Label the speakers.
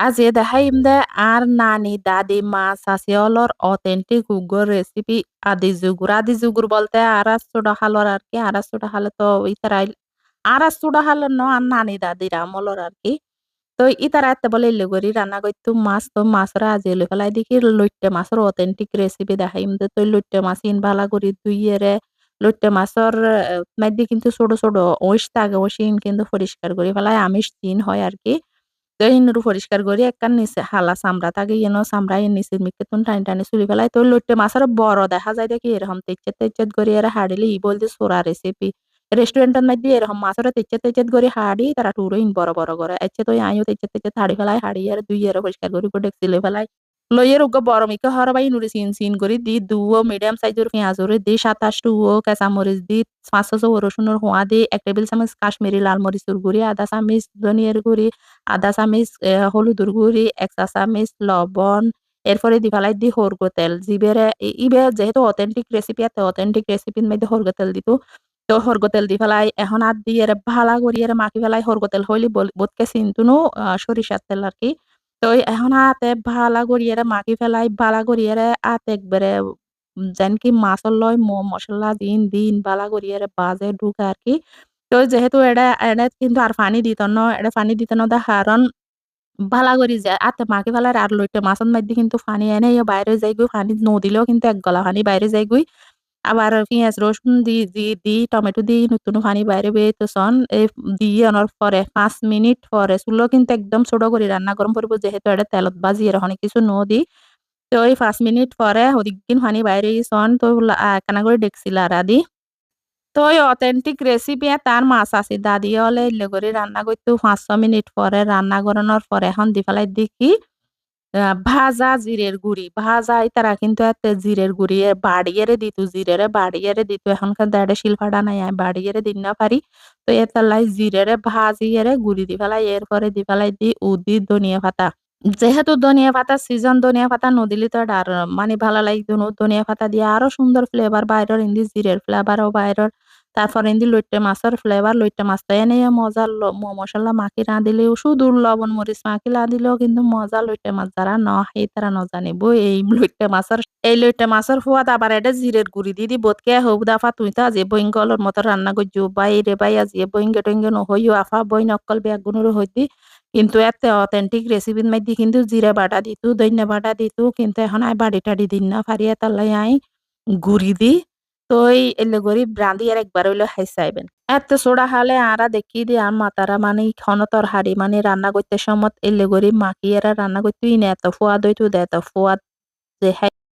Speaker 1: আজকে দেখাইম দে আর নানি দাদি মা চাচি অলর অথেন্টিক উগ্র রেসিপি আদি যুগুর আদি যুগুর বলতে আরাস চোড়া হালর আর কি আরাস চোড়া হালে তো ইতারাই আরাস চোড়া হালের ন আর নানি দাদির আমলর আর কি তো ইতারা এতে বলে করি রান্না করতো মাছ তো মাছরা আজি এলে ফেলাই দেখি লইট্টে মাছের অথেন্টিক রেসিপি দেখাইম দে তো লইট্টে মাছ ইন ভালা করি দুইয়েরে লইট্টে মাছের মধ্যে কিন্তু ছোট ছোট ওইস থাকে ওইস কিন্তু পরিষ্কার করি ফেলাই আমিষ দিন হয় আর কি তো পরিষ্কার করি, একখান নিচে হালা চামড়া থাকে ইয়েন চামড়া এর নিচে মিকে তুন টানি টানি চুলি ফেলাই তো মাছ মাছের বড় দেখা যায় দেখি, এরকম তেচ্চেত তেচ্ছেদ করি, এরা হাড়িলে ই বলতে সোরা রেসিপি রেস্টুরেন্টের মধ্যে এরকম মাছের তেচ্চেত তেচ্ছেদ করে, হাড়ি তারা টুরো ইন বড় বড় করে। এচ্ছে তো আইও তেচ্চেত তেচ্চেত হাড়ি ফেলাই, হাড়ি আর দুই এর পরিষ্কার করি ডেকচিলে ফেলাই। লইয়ের উগ্র বড় মিকে হরবাই নুরি সিন সিন করে দি দুও মিডিয়াম সাইজের পেঁয়াজরে দি সাতাশ টুও কাঁচামরিচ দি পাঁচশো চৌ রসুনের হোয়া দি এক টেবিল চামচ কাশ্মীরি লাল মরিচের গুড়ি আধা চামিচ ধনিয়ার গুড়ি আধা চামিচ হলুদুর গুড়ি এক চা চামিচ লবণ এরপরে দি ফেলাই দি হরগো তেল জিবেরে ইবে যেহেতু অথেন্টিক রেসিপি আছে অথেন্টিক রেসিপির মধ্যে হরগো তেল দিত তো হরগো তেল দি ফেলাই এখন আর দিয়ে ভালা করি মাখি ফেলাই হরগো তেল হইলি বোধকে চিন্তুনো সরিষার তেল আর কি তো এখন হাতে ভালা করিয়ারে মাখি ফেলাই, ভালা করিয়ারে হাতে একবারে যেন কি মাছর লয় মশলা দিন দিন বালা করিয়ারে বাজে ঢুকে আর কি। তো যেহেতু এটা এটা কিন্তু আর পানি দিত ন এটা পানি দিত না কারণ ভালা করি যায়। আতে মাখি ফেলার আর লইতে মাছের মধ্যে কিন্তু পানি এনে বাইরে যাই গই পানি নদিলেও কিন্তু এক গলা পানি বাইরে যাই গই আবার পেঁয়াজ, রসুন দি দি দি, টমেটো দি, নতুন পানি বাইরে বেরোতেছন এই দিয়ে আনার পরে পাঁচ মিনিট পরে চুলো কিন্তু একদম ছোট করে রান্না গরম করব, যেহেতু এটা তেলত বাজি এর অনেক কিছু ন দি। তো ওই পাঁচ মিনিট পরে ওদিকদিন পানি বাইরে গেছন তো কানা করে দেখছিল আর আদি তো ওই অথেন্টিক রেসিপি তার মাছ আছে, দাদি হলে এলে করে রান্না করতে পাঁচ ছ মিনিট পরে, রান্না করানোর পরে এখন দি ফেলাই দেখি। ভাজা জিরের গুড়ি। ভাজা তারা কিন্তু এত জিরের গুড়ি বাড়িয়ে দিত, জিরেরে বাড়িয়ে দিত। এখনকার দাঁড়ে শিলফাটা নাই আমি বাড়িয়ে দিন না পারি। তো এর তালাই জিরেরে ভাজিয়ে গুড়ি দি ফেলাই, এরপরে দি ফেলাই দি উদি ধনিয়া পাতা। যেহেতু ধনিয়া পাতা সিজন ধনিয়া পাতা নদিলে তো আর মানে ভালো লাগতো ধনিয়া পাতা দিয়ে আরও সুন্দর ফ্লেভার বাইরের ইন্দি জিরের ফ্লেভারও বাইরের তারপর ইন্দি লইট্টে মাছের ফ্লেভার লইট্টে মাছটা এনে মজা মশলা মাখি না দিলেও শুধু লবণ, মরিচ মাখি না দিলেও কিন্তু মজা লইট্টে মাছ যারা ন সেই তারা ন জানিব। এই লইট্টে মাছের, এই লইট্টে মাছের ফুয়াত আবার এটা জিরের গুড়ি দি দি বোধকে হোক দাফা তুই তো আজি বইঙ্গলর মতো রান্না করছ বাই রে বাই আজি বইঙ্গে টইঙ্গে নহইও আফা বই নকল বেগুনের হইতি কিন্তু এত অথেন্টিক রেসিপির মধ্যে কিন্তু জিরা বাটা দিতু দৈন্য বাটা দিতু, কিন্তু এখন আই বাড়ি টাড়ি দিন না ফারি তাল্লাই আই গুড়ি দি। তো এলে গরি ব্রান্দি আর একবার হইলে হাই চাইবেন এত সোড়া হালে আরা দেখি দি আর মাতারা মানে ক্ষণতর হারি মানে রান্না করতে সমত এলে গরি মাকি এরা রান্না করতে ইনে এত ফোয়াদ হইতো দে এত ফোয়াদ যে